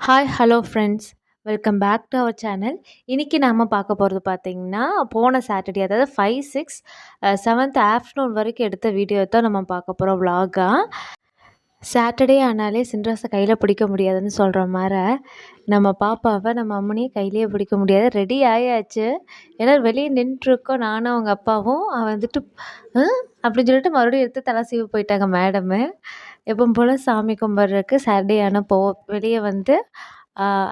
Hi hello friends welcome back to our channel இன்றைக்கி நாம் பார்க்க போகிறது பார்த்திங்கன்னா போன சாட்டர்டே அதாவது ஃபைவ் சிக்ஸ் செவன்த் ஆஃப்டர்நூன் வரைக்கும் எடுத்த வீடியோ தான் நம்ம பார்க்க போகிறோம் விலாகாக சாட்டர்டே ஆனாலே சின்ராஸை கையில் பிடிக்க முடியாதுன்னு சொல்கிற மாதிரி நம்ம பாப்பாவை நம்ம அம்மனையும் கையிலேயே பிடிக்க முடியாது. ரெடி ஆயாச்சு. ஏன்னா வெளியே நின்றுருக்கோம். நானும் அவங்க அப்பாவும் வந்துட்டு அப்படின்னு சொல்லிட்டு மறுபடியும் எடுத்து தலை சீவு போயிட்டாங்க மேடமு எப்பவும் போல் சாமி கும்பிட்றதுக்கு சாட்டர்டே ஆனால் போவோம் வெளியே வந்து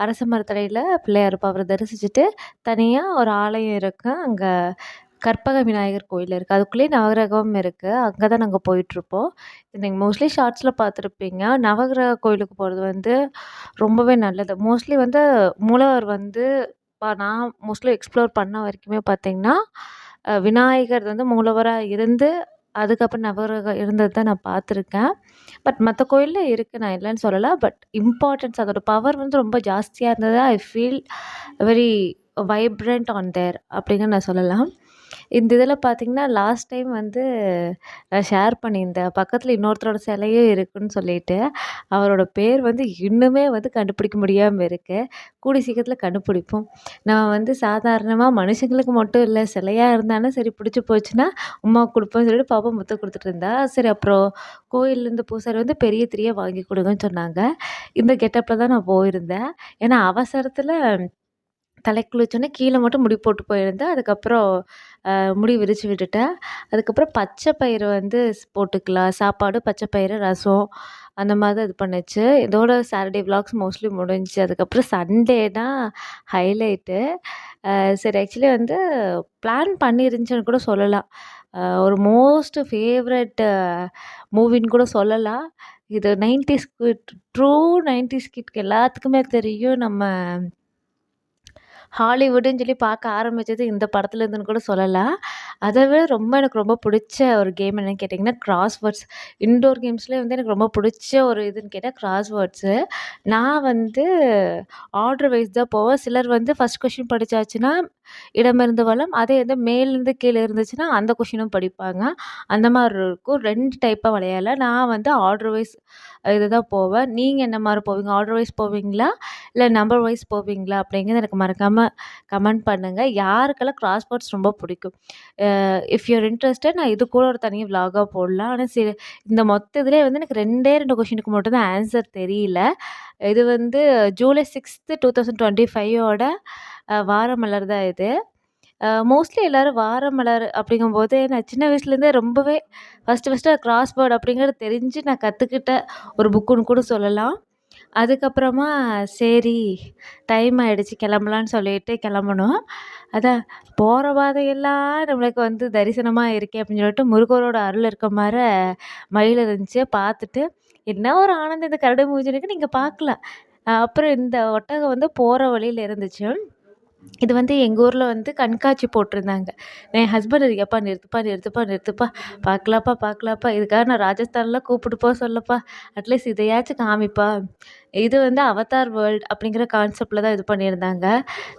அரச மரத்தடியில் பிள்ளையார் இருப்பார் அவரை தரிசிச்சுட்டு தனியாக ஒரு ஆலயம் இருக்குது அங்கே கற்பக விநாயகர் கோயில் இருக்குது அதுக்குள்ளேயே நவகிரகம் இருக்குது அங்கே தான் நாங்கள் போயிட்டுருப்போம் நீங்கள் மோஸ்ட்லி ஷார்ட்ஸில் பார்த்துருப்பீங்க. நவகிரக கோயிலுக்கு போகிறது வந்து ரொம்பவே நல்லது. மோஸ்ட்லி வந்து மூலவர் வந்து பா நான் மோஸ்ட்லி எக்ஸ்ப்ளோர் பண்ண வரைக்குமே பார்த்திங்கன்னா விநாயகர் வந்து மூலவராக இருந்து அதுக்கப்புறம் நவகிரகம் இருந்தது தான் நான் பார்த்துருக்கேன். பட் மற்ற கோயிலில் இருக்குது நான் இல்லைன்னு சொல்லலை. பட் இம்பார்ட்டன்ஸ் அதோட பவர் வந்து ரொம்ப ஜாஸ்தியாக இருந்தது I feel very vibrant on there அப்படின்னு நான் சொல்லலாம். இந்த இதில் பார்த்தீங்கன்னா லாஸ்ட் டைம் வந்து நான் ஷேர் பண்ணியிருந்தேன் பக்கத்தில் இன்னொருத்தரோட சிலையும் இருக்குன்னு சொல்லிட்டு அவரோட பேர் வந்து இன்னுமே வந்து கண்டுபிடிக்க முடியாமல் இருக்குது கூடி சீக்கிரத்தில் கண்டுபிடிப்போம். நான் வந்து சாதாரணமாக மனுஷங்களுக்கு மட்டும் இல்லை சிலையாக இருந்தாலும் சரி பிடிச்சி போச்சுன்னா உமா கொடுப்போம்னு சொல்லிட்டு பாப்பா முத்த கொடுத்துட்டு இருந்தா சரி அப்புறம் கோயிலேருந்து பூசாரி வந்து பெரிய திரியை வாங்கி கொடுங்கன்னு சொன்னாங்க. இந்த கெட்டப்பில் தான் நான் போயிருந்தேன். ஏன்னா அவசரத்தில் தலைக்கு குளிச்சோன்னே கீழே மட்டும் முடி போட்டு போயிருந்தேன் அதுக்கப்புறம் முடி விரித்து விட்டுட்டேன். அதுக்கப்புறம் பச்சை பயிறு வந்து போட்டுக்கலாம். சாப்பாடு பச்சை பயிறு ரசம் அந்த மாதிரி தான் இது பண்ணுச்சு. இதோட சாட்டர்டே விலாக்ஸ் மோஸ்ட்லி முடிஞ்சுச்சு. அதுக்கப்புறம் சண்டே தான் ஹைலைட்டு சரி ஆக்சுவலி வந்து பிளான் பண்ணியிருந்துச்சுன்னு கூட சொல்லலாம். ஒரு மோஸ்ட் ஃபேவரட் மூவின்னு கூட சொல்லலாம். இது நைன்டிஸ் ட்ரூ நைன்டிஸ் கிட்க்கு எல்லாத்துக்குமே தெரியும். நம்ம ஹாலிவுட்டுன்னு சொல்லி பார்க்க ஆரம்பித்தது இந்த படத்துலேருந்துன்னு கூட சொல்லலாம். அதை விட ரொம்ப எனக்கு ரொம்ப பிடிச்ச ஒரு கேம் என்னன்னு கேட்டிங்கன்னா கிராஸ்வேர்ட்ஸ் இன்டோர் கேம்ஸ்லேயே வந்து எனக்கு ரொம்ப பிடிச்ச ஒரு இதுன்னு கேட்டால் கிராஸ்வேர்ட்ஸு நான் வந்து ஆர்டர் வைஸ் தான் போவேன். சிலர் வந்து ஃபஸ்ட் கொஷின் படித்தாச்சுன்னா இடமிருந்து வளம். அதே வந்து மேலேருந்து கீழே இருந்துச்சுன்னா அந்த கொஷினும் படிப்பாங்க. அந்த மாதிரி இருக்கும். ரெண்டு டைப்பாக விளையாடல. நான் வந்து ஆர்டர் வைஸ் இதுதான் போவேன். நீங்கள் என்ன மாதிரி போவீங்க? ஆர்டர் வைஸ் போவீங்களா? இல்லை நம்பர் வைஸ் போவீங்களா? அப்படிங்கிறது எனக்கு மறக்காமல் கமெண்ட் பண்ணுங்கள் யாருக்கெல்லாம் கிராஸ்வேர்ட்ஸ் ரொம்ப பிடிக்கும்? இஃப் யூர் இன்ட்ரெஸ்டட் நான் இது கூட ஒரு தனி விலாகாக போடலாம். ஆனால் சரி இந்த மொத்த இதிலே வந்து எனக்கு ரெண்டே ரெண்டு கொஷினுக்கு மட்டும் தான் ஆன்சர் தெரியல. இது வந்து July sixth two thousand twenty ஃபைவோட வாரமலர் தான் இது. மோஸ்ட்லி எல்லோரும் வாரமலர் அப்படிங்கும்போது நான் சின்ன வயசுலேருந்தே ரொம்பவே ஃபஸ்ட்டு ஃபஸ்ட்டு கிராஸ்வேர்ட் அப்படிங்கிறது தெரிஞ்சு நான் கற்றுக்கிட்ட ஒரு புக்குன்னு கூட சொல்லலாம். அதுக்கப்புறமா சரி டைம் ஆகிடுச்சு கிளம்பலான்னு சொல்லிட்டு கிளம்புனோம் அதான் போகிற பாதையெல்லாம் நம்மளுக்கு வந்து தரிசனமாக இருக்கே அப்படின்னு சொல்லிட்டு முருகரோட அருள் இருக்க மாதிரி மயில் இருந்துச்சு. பார்த்துட்டு என்ன ஒரு ஆனந்தம் இந்த கரடு மூஞ்சினுக்கு நீங்கள் பார்க்கலாம். அப்புறம் இந்த ஒட்டகம் வந்து போகிற வழியில் இருந்துச்சு. இது வந்து எங்கள் ஊரில் வந்து கண்காட்சி போட்டிருந்தாங்க. என் ஹஸ்பண்ட் இது எப்பா நிறுத்துப்பா நிறுத்துப்பா நிறுத்துப்பா பார்க்கலாப்பா பார்க்கலாப்பா இதுக்காக நான் ராஜஸ்தான்லாம் கூப்பிட்டு போக சொல்லப்பா. அட்லீஸ்ட் இதையாச்சும் காமிப்பா. இது வந்து அவதார் வேர்ல்ட் அப்படிங்கிற கான்செப்டில் தான் இது பண்ணியிருந்தாங்க.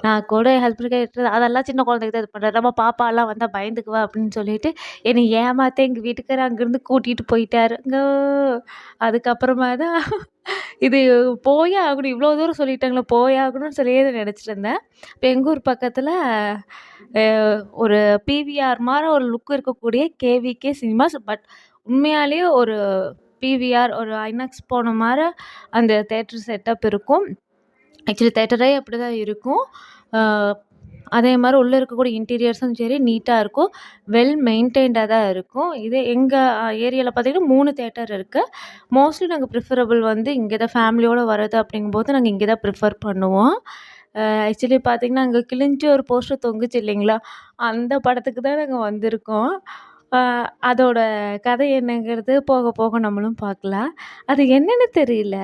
நான் கூட என் ஹஸ்பண்ட் கேட்டு அதெல்லாம் சின்ன குழந்தைக்கு தான் இது பண்ணுறது நம்ம பாப்பாலாம் வந்தால் பயந்துக்குவா? அப்படின்னு சொல்லிட்டு என்னை ஏமாத்த எங்கள் வீட்டுக்காரர் அங்கேருந்து கூட்டிகிட்டு போயிட்டாருங்க. அதுக்கப்புறமா தான் இது போயே ஆகணும். இவ்வளோ தூரம் சொல்லிட்டாங்களே போயே ஆகணும்னு சொல்லியே நினச்சிட்டு இருந்தேன். இப்போ எங்கள் ஊர் பக்கத்தில் ஒரு பிவிஆர் மாதிரி ஒரு லுக் இருக்கக்கூடிய கேவிகே சினிமாஸ் பட் உண்மையாலேயே ஒரு பிவிஆர் ஒரு ஐநாக்ஸ் போன மாதிரி அந்த தேட்டர் செட்டப் இருக்கும். ஆக்சுவலி தேட்டரே அப்படி தான் இருக்கும். அதே மாதிரி உள்ளே இருக்கக்கூடிய இன்டீரியர்ஸும் சரி நீட்டாக இருக்கும். வெல் மெயின்டைன்டாக தான் இருக்கும். இதே எங்கள் ஏரியாவில் பார்த்தீங்கன்னா மூணு தேட்டர் இருக்குது மோஸ்ட்லி நாங்கள் ப்ரிஃபரபிள் வந்து இங்கே தான் ஃபேமிலியோடு வர்றது அப்படிங்கும்போது நாங்கள் இங்கே தான் ப்ரிஃபர் பண்ணுவோம் ஆக்சுவலி பார்த்தீங்கன்னா அங்கே கிழிஞ்சு ஒரு போஸ்டர் தொங்குச்சு இல்லைங்களா? அந்த படத்துக்கு தான் நாங்கள் வந்திருக்கோம். அதோட கதை என்னங்கிறது போக போக நம்மளும் பார்க்கலாம். அது என்னென்னு தெரியல.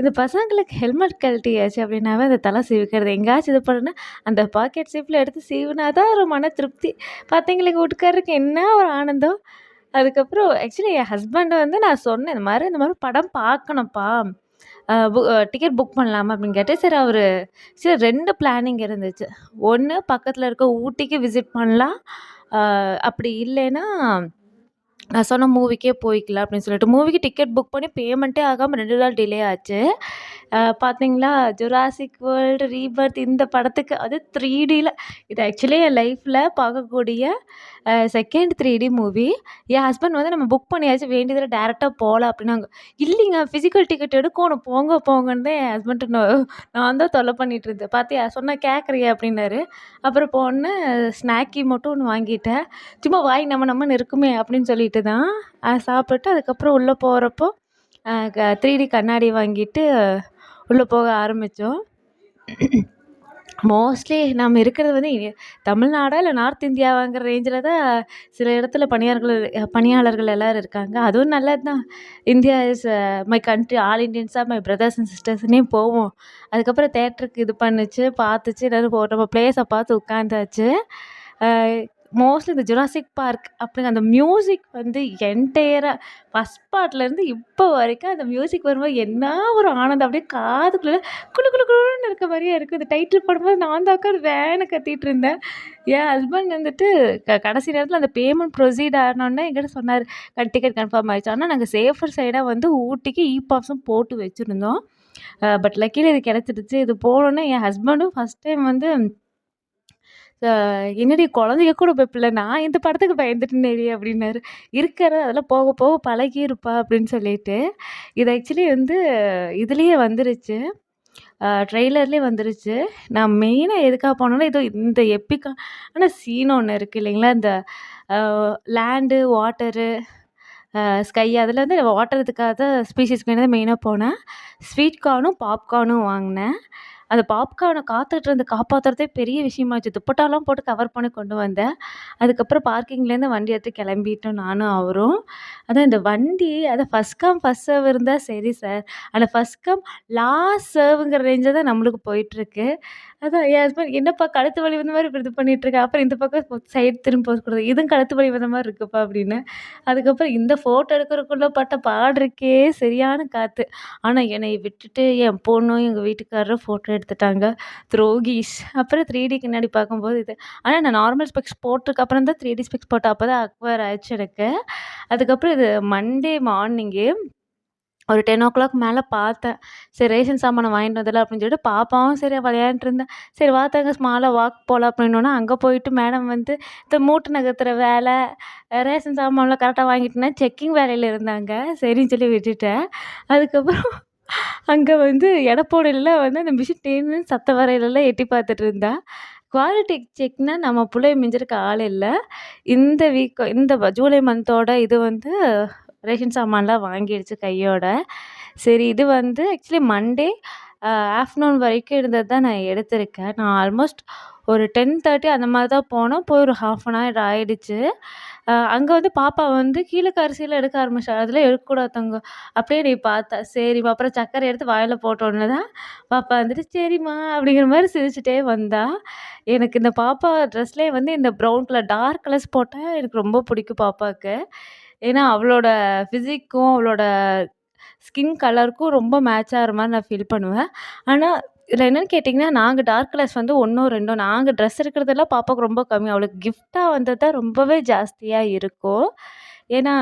இந்த பசங்களுக்கு ஹெல்மெட் கழட்டியாச்சு அப்படின்னாவே அந்த தலை சீவிக்கிறது. எங்கேயாச்சும் இது பண்ணுன்னா அந்த பாக்கெட் சீப்பில் எடுத்து சீவினா தான் ஒரு மன திருப்தி. பார்த்தீங்களுக்கு எங்கள் வீட்டுக்காரருக்கு என்ன ஒரு ஆனந்தம்? அதுக்கப்புறம் ஆக்சுவலி என் ஹஸ்பண்ட் வந்து நான் சொன்னேன் இந்த மாதிரி இந்த மாதிரி படம் பார்க்கணும்ப்பா. டிக்கெட் புக் பண்ணலாமா? அப்படின்னு கேட்டேன். சரி அவர் சரி ரெண்டு பிளானிங் இருந்துச்சு. ஒன்று பக்கத்தில் இருக்க ஊட்டிக்கு விசிட் பண்ணலாம். அப்படி இல்லைன்னா நான் சொன்ன மூவிக்கே போய்க்கலாம் அப்படின்னு சொல்லிட்டு மூவிக்கு டிக்கெட் புக் பண்ணி பேமெண்ட்டே ஆகாமல் ரெண்டு நாள் டிலே ஆச்சு. பார்த்தீங்களா ஜுராசிக் வேர்ல்டு ரீபர்த் இந்த படத்துக்கு அது த்ரீ டியில் இது ஆக்சுவலி என் லைஃப்பில் பார்க்கக்கூடிய செகண்ட் த்ரீ டி மூவி என் ஹஸ்பண்ட் வந்து நம்ம புக் பண்ணியாச்சு வேண்டியதில் டேரெக்டாக போகலாம் அப்படின்னாங்க. இல்லைங்க ஃபிசிக்கல் டிக்கெட் எடுக்கணும் போங்க போங்கன்னு தான் என் ஹஸ்பண்ட்டு நான் தான் தொல்லை பண்ணிகிட்டு இருந்தேன். பார்த்தியா சொன்னால் கேட்குறியா அப்படின்னாரு. அப்புறம் போன ஸ்நாக்கி மட்டும் ஒன்று வாங்கிட்டேன். சும்மா வாய் நம்ம நம்மன்னு இருக்குமே அப்படின்னு சொல்லிட்டு தான் சாப்பிட்டு அதுக்கப்புறம் உள்ளே போகிறப்போ த்ரீ டி கண்ணாடி வாங்கிட்டு உள்ளே போக ஆரம்பித்தோம் மோஸ்ட்லி நம்ம இருக்கிறது வந்து தமிழ்நாடா இல்லை நார்த் இந்தியாவாங்கிற ரேஞ்சில் தான் சில இடத்துல பணியாளர்கள் பணியாளர்கள் எல்லோரும் இருக்காங்க. அதுவும் நல்லது தான் India is my country all இண்டியன்ஸாக my brothers and சிஸ்டர்ஸ்னே போவோம். அதுக்கப்புறம் தேட்டருக்கு இது பண்ணுச்சு பார்த்துச்சு எல்லோரும் போ நம்ம ப்ளேஸை பார்த்து உட்காந்தாச்சு மோஸ்ட்லி இந்த ஜுராசிக் பார்க் அப்படிங்கிற அந்த மியூசிக் வந்து என்டையராக ஃபஸ்ட் பார்ட்லேருந்து இப்போ வரைக்கும் அந்த மியூசிக் வரும்போது என்ன ஒரு ஆனந்தம். அப்படியே காதுக்குள்ளே குளு குளு குழுன்னு இருக்க மாதிரியே இருக்குது இந்த டைட்டில் போடும்போது நான் தான் உட்காந்து வேனை கத்திட்டு இருந்தேன். என் ஹஸ்பண்ட் வந்துட்டு க கடைசி நேரத்தில் அந்த பேமெண்ட் ப்ரொசீட் ஆனோடனே எங்கிட்ட சொன்னார் டிக்கெட் கன்ஃபார்ம் ஆகிடுச்சு ஆனால் நாங்கள் சேஃபர் சைடாக வந்து ஊட்டிக்கு இ பாஸும் போட்டு வச்சுருந்தோம். பட் லக்கிலி இது கிடச்சிடுச்சு. இது போனோன்னே என் ஹஸ்பண்டும் ஃபஸ்ட் டைம் வந்து "என்னடி குழந்தைங்க கூட பயப்படல. நான் இந்த படத்துக்கு பயந்துட்டேனேடி" அப்படின்னாரு. "இருக்கிற அதெல்லாம் போக போக பழகிருப்பா" அப்படின்னு சொல்லிட்டு. இது ஆக்சுவலி வந்து இதுலேயே வந்துருச்சு. ட்ரெய்லர்லேயே வந்துருச்சு. நான் மெயினாக எதுக்காக போனேன்னா, இது இந்த எப்பிக்கான சீன் ஒன்று இருக்குது இல்லைங்களா? இந்த லேண்டு, வாட்டரு, ஸ்கை அதில் வந்து வாட்டர் தான் வேண்டி தான் மெயினாக போனேன். ஸ்வீட் கார்னும், பாப்கார்னும் வாங்கினேன். அந்த பாப்கார்னை காத்துட்டு இருந்து காப்பாற்றுறதே பெரிய விஷயமாச்சு துப்பட்டாலாம் போட்டு கவர் பண்ணி கொண்டு வந்தேன். அதுக்கப்புறம் பார்க்கிங்லேருந்து வண்டி எடுத்து கிளம்பிட்டோம் நானும் அவரும். அதான் இந்த வண்டி அதை ஃபஸ்ட் கம் ஃபஸ்ட் சர்வ் இருந்தால் சரி சார் அந்த ஃபஸ்ட் கம் லாஸ்ட் சர்வுங்கிற ரேஞ்சை தான் நம்மளுக்கு போயிட்டுருக்கு அதான் என் ஹஸ்பண்ட் என்னப்பா கழுத்து வலி வந்த மாதிரி இப்படி இது பண்ணிகிட்ருக்க அப்புறம் இந்த பக்கம் சைடு திரும்பி போகக்கூடாது இதுவும் கழுத்து வலி வந்த மாதிரி இருக்குப்பா அப்படின்னு. அதுக்கப்புறம் இந்த ஃபோட்டோ எடுக்கிறதுக்குள்ளே பட்ட பாடுறக்கே சரியான காற்று ஆனால் என்னை விட்டுட்டு என் பொண்ணும் எங்கள் வீட்டுக்காரரும் ஃபோட்டோ எடுத்துட்டாங்க. துரோகிஷ் அப்புறம் த்ரீ டி கண்ணாடி பார்க்கும்போது இது. ஆனால் நான் நார்மல் ஸ்பெக்ஸ் போட்டிருக்க அப்புறம் தான் த்ரீ டி ஸ்பெக்ஸ் போட்டேன். அப்போ தான் அக்வயர் ஆயிடுச்சு எனக்கு. அதுக்கப்புறம் இது மண்டே மார்னிங்கு ஒரு டென் ஓ கிளாக் மேலே பார்த்தேன். சரி ரேஷன் சாமானை வாங்கிட்டு வந்துடலாம் அப்படின்னு சொல்லிட்டு பாப்பாவும் சரி விளையாண்ட்ருந்தேன் சரி வா தங்க ஸ்மாலாக வாக் போகலாம் அப்படின்னோன்னா அங்கே போயிட்டு மேடம் வந்து இந்த மூட்டை நகர்த்துற வேலை ரேஷன் சாமான்லாம் கரெக்டாக வாங்கிட்டேன்னா செக்கிங் வேலையில் இருந்தாங்க. சரின்னு சொல்லி விட்டுட்டேன். அதுக்கப்புறம் அங்கே வந்து எடப்போடையில் வந்து அந்த மிஷின் டேன்னு சத்த வரையிலலாம் எட்டி பார்த்துட்டு இருந்தா. குவாலிட்டி செக்னால் நம்ம பிள்ளைய மிஞ்சிருக்க ஆள் இல்லை. இந்த வீக் இந்த ஜூலை மந்தோட இது வந்து ரேஷன் சாமான்லாம் வாங்கிடுச்சு கையோட. சரி இது வந்து ஆக்சுவலி மண்டே ஆஃப்டர்நூன் வரைக்கும் இருந்தது தான் நான் எடுத்திருக்கேன். நான் ஆல்மோஸ்ட் ஒரு டென் தேர்ட்டி அந்த மாதிரி தான் போனோம். போய் ஒரு ஹாஃப் அன் ஹவர் ஆகிடுச்சு அங்கே வந்து பாப்பா வந்து கீழே அரிசியில் எடுக்க ஆரம்பிச்சா அதில் எடுக்கக்கூடாதவங்க அப்படியே நீ பார்த்தா சரிம்மா அப்புறம் சக்கரை எடுத்து வாயில் போட்டோன்னே தான் பாப்பா வந்துட்டு சரிம்மா அப்படிங்கிற மாதிரி சிரிச்சுட்டே வந்தா. எனக்கு இந்த பாப்பா ட்ரெஸ்லேயே வந்து இந்த ப்ரௌன் கலர் டார்க் கலர்ஸ் போட்டால் எனக்கு ரொம்ப பிடிக்கும் பாப்பாவுக்கு. ஏன்னா அவளோட ஃபிசிக்கும் அவளோட ஸ்கின் கலருக்கும் ரொம்ப மேட்ச் ஆகிற மாதிரி நான் ஃபீல் பண்ணுவேன். ஆனால் இதில் என்னென்னு கேட்டிங்கன்னா நாங்கள் டார்க் கலர்ஸ் வந்து ஒன்றோ ரெண்டோ நாங்கள் ட்ரெஸ் இருக்கிறதெல்லாம் பாப்பாவுக்கு ரொம்ப கம்மி. அவளுக்கு கிஃப்ட்டாக வந்தது தான் ரொம்பவே ஜாஸ்தியாக இருக்கும். ஏன்னா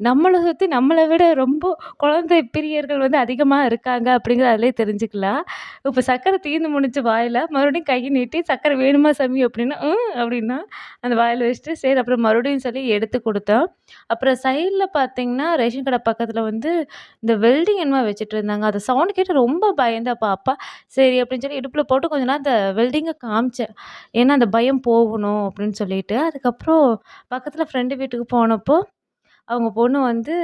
நம்மளை சுற்றி நம்மளை விட ரொம்ப குழந்தை பிரியர்கள் வந்து அதிகமாக இருக்காங்க அப்படிங்கிற அதிலே தெரிஞ்சுக்கலாம். இப்போ சர்க்கரை தீர்ந்து முடிஞ்ச வாயில் மறுபடியும் கையை நீட்டி சர்க்கரை வேணுமா சாமி அப்படின்னா அப்படின்னா அந்த வாயில் வச்சுட்டு சரி அப்புறம் மறுபடியும் சொல்லி எடுத்து கொடுத்தோம். அப்புறம் சைடில் பார்த்தீங்கன்னா ரேஷன் கடை பக்கத்தில் வந்து இந்த வெல்டிங் என்னமோ வச்சுட்டு இருந்தாங்க. அந்த சவுண்ட் கேட்டு ரொம்ப பயந்தா பாப்பா சரி அப்படின்னு சொல்லி இடுப்பில் போட்டு கொஞ்ச நேரம் அந்த வெல்டிங்கை காமிச்சேன். ஏன்னா அந்த பயம் போகணும் அப்படின்னு சொல்லிட்டு. அதுக்கப்புறம் பக்கத்தில் ஃப்ரெண்டு வீட்டுக்கு போனப்போ அவங்க பொண்ணு வந்து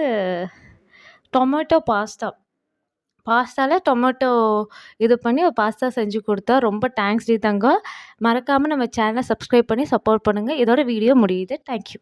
டொமேட்டோ பாஸ்தா. பாஸ்தாவில் டொமேட்டோ இது பண்ணி ஒரு பாஸ்தா செஞ்சு கொடுத்தா ரொம்ப தேங்க்ஸ் டி தங்கம். மறக்காமல் நம்ம சேனலை சப்ஸ்கிரைப் பண்ணி சப்போர்ட் பண்ணுங்கள் இதோட வீடியோ முடியுது. தேங்க்யூ